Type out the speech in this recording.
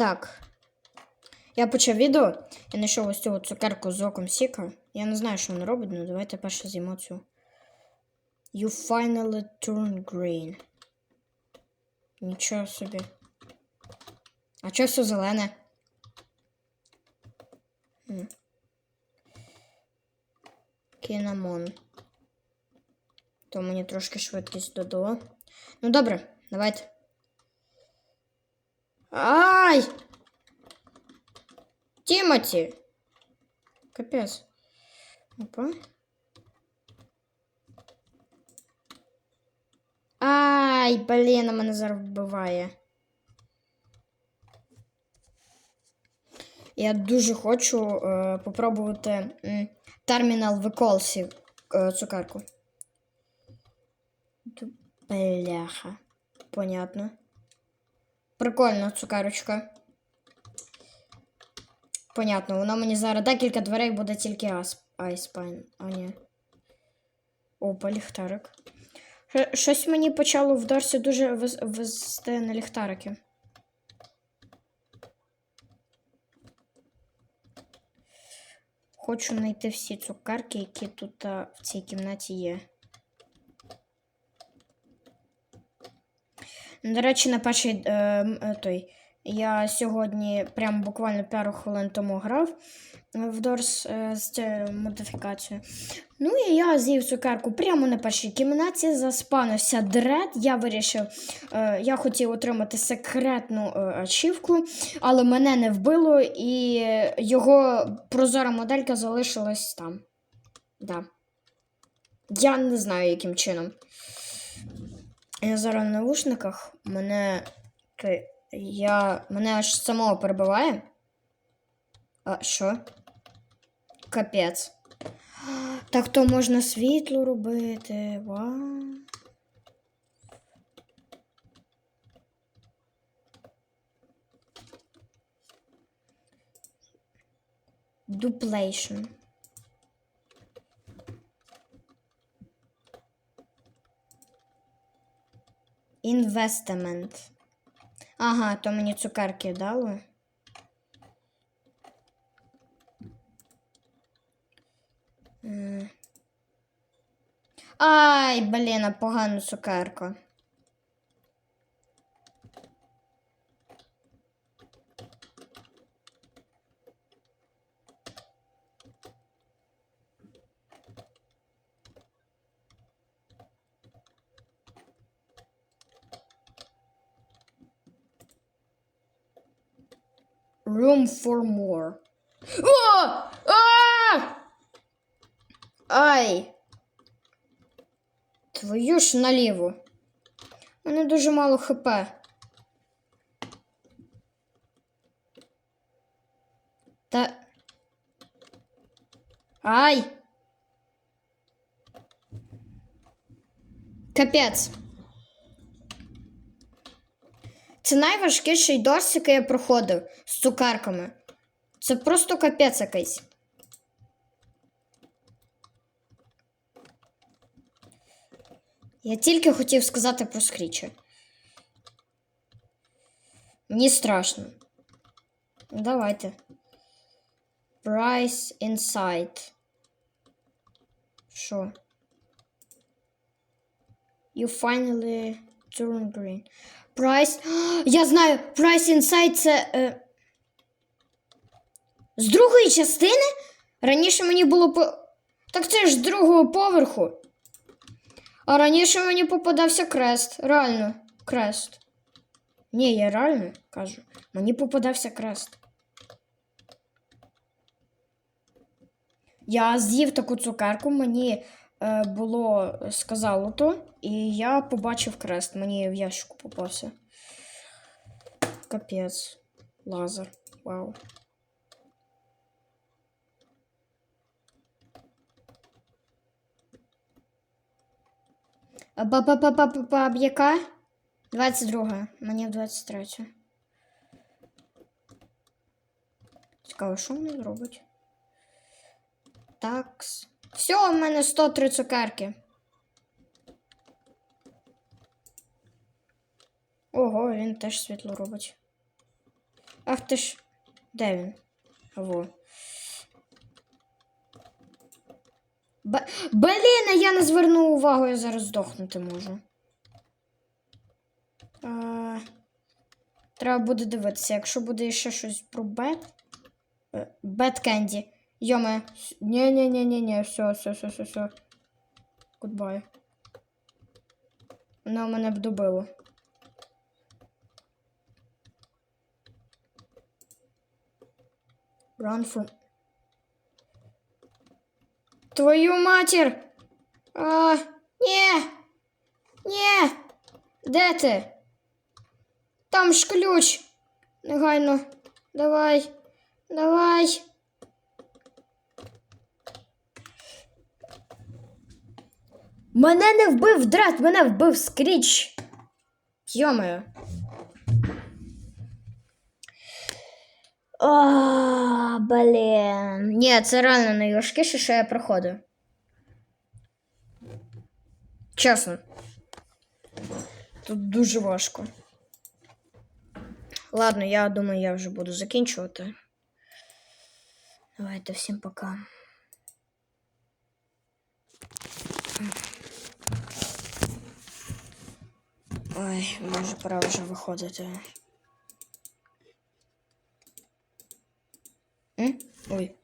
Так. Я почав відео. Я знайшов ось цю цукерку з оком Сіка. Я не знаю, що він робить, але давайте перше з'їмо цю. You finally turn green. Нічого собі. А чого все зелене? Кінамон. То мені трошки швидкість додало. Ну добре, давайте. Ай! Тімоті! Капець. Опа. Ай, блін, а мене зараз вбиває. Я дуже хочу е, попробувати м, термінал в колсі е, цукерку. Бляха. Понятно. Прикольна цукерочка. Понятно, вона мені зараз декілька дверей буде тільки айспайн. А ні. Опа, ліхтарик. Щось мені почало в Дорсі дуже вести на ліхтарики. Хочу знайти всі цукерки, які тут а, в цій кімнаті є. До речі, на перший е, е, той. Я сьогодні прямо буквально пару хвилин тому грав в Дорс е, з цією модифікацією. Ну і я з'їв цукерку прямо на першій кімнаті, заспанився дред. Я вирішив, е, я хотів отримати секретну ачівку, але мене не вбило, і його прозора моделька залишилась там. Да. Я не знаю, яким чином. Я зараз в навушниках мене. Я, мене аж самого перебиває. А що? Капець. Так то можна світло робити. Вау. Дуплейшн. Інвестмент. Ага, то мені цукерки дали. Ай, блін, а погана цукерка. Room for more. О! А! Ай! Твою ж наліво. У мене дуже мало хп. Та. Ай! Капець. Це найважкіший досі, який я проходив з цукерками. Це просто капець якийсь. Я тільки хотів сказати про скрічі. Мені страшно. Давайте. Price inside. Що? You finally turn green. Price. Я знаю, Price Inside це. Е... З другої частини? Раніше мені було по. Так це ж з другого поверху. А раніше мені попадався крест. Реально, крест. Ні, я реально кажу. Мені попадався крест. Я з'їв таку цукерку, мені е, було сказало то, і я побачив крест. Мені в ящику попався. Капець. Лазер. Вау. Ба-ба-ба-ба-ба, яка? 22. Мені в 23. Цікаво, що мені зробить? Такс. Все, у мене 103 цукерки. Ого, він теж світло робить. Ах ти ж. Де він? Во. Б... Блін, я не звернув увагу, я зараз здохнути можу. А... Треба буде дивитися, якщо буде ще щось про бет. Бет Кенді. Йоме. ні ні ні ні ні все, все, все, все, все. Гудбай. Вона мене б добила. From... Твою матір! А, ні! Ні! Де ти? Там ж ключ! Негайно. Давай. Давай. Мене не вбив драт, мене вбив скріч. Йомаю. А, блін. Ні, це реально найважкіше, що я проходив. Чесно. Тут дуже важко. Ладно, я думаю, я вже буду закінчувати. Давайте всім пока. Ой, може пора вже виходити. ¿Eh? Oye.